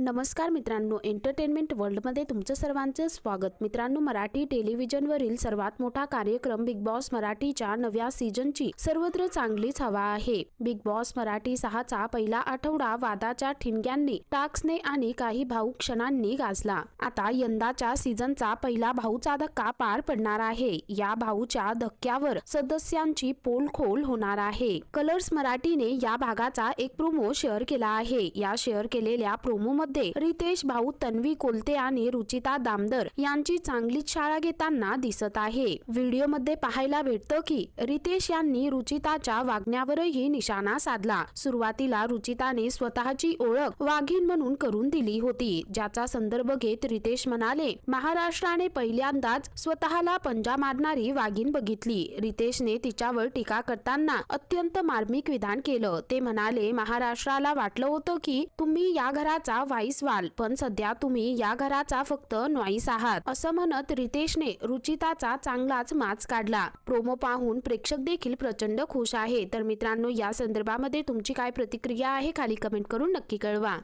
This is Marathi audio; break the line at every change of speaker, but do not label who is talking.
नमस्कार मित्रांनो एंटरटेनमेंट वर्ल्डमध्ये तुमचं सर्वांचं स्वागत. मित्रांनो मराठी टेलिव्हिजनवरील सर्वात मोठा कार्यक्रम बिग बॉस मराठीच्या नव्या सीझनची सर्वत्र चांगलीच हवा आहे. बिग बॉस मराठी सहाचा पहिला आठवडा वादाच्या ठिणग्यांनी टाक्सने आणि काही भाऊ क्षणांनी गाजला. आता यंदाच्या सीझनचा पहिला भाऊचा धक्का पार पडणार आहे. या भाऊच्या धक्क्यावर सदस्यांची पोलखोल होणार आहे. कलर्स मराठीने या भागाचा एक प्रोमो शेअर केला आहे. या शेअर केलेल्या प्रोमो मध्ये रितेश भाऊ तन्वी कोलते आणि रुचिता दामदर यांची चांगलीच शाळा घेताना दिसत आहे. व्हिडिओमध्ये पाहायला भेटतं की रितेश यांनी रुचिताच्या वागण्यावरही निशाणा साधला. सुरुवातीला रुचिताने स्वतःची ओळख वाघीण म्हणून करून दिली होती. ज्याचा संदर्भ घेत रितेश म्हणाले महाराष्ट्राने पहिल्यांदाच स्वतःला पंजा मारणारी वाघीण बघितली. रितेशने तिच्यावर टीका करताना अत्यंत मार्मिक विधान केलं. ते म्हणाले महाराष्ट्राला वाटलं होतं की तुम्ही या घराचा व्हाईस व्हाल पण सध्या तुम्ही या घराचा फक्त नॉईस आहात. असं म्हणत रितेशने रुचिताचा चांगलाच माच काढला. प्रोमो पाहून प्रेक्षक देखील प्रचंड खुश आहे. तर मित्रांनो या संदर्भामध्ये तुमची काय प्रतिक्रिया आहे खाली कमेंट करून नक्की कळवा.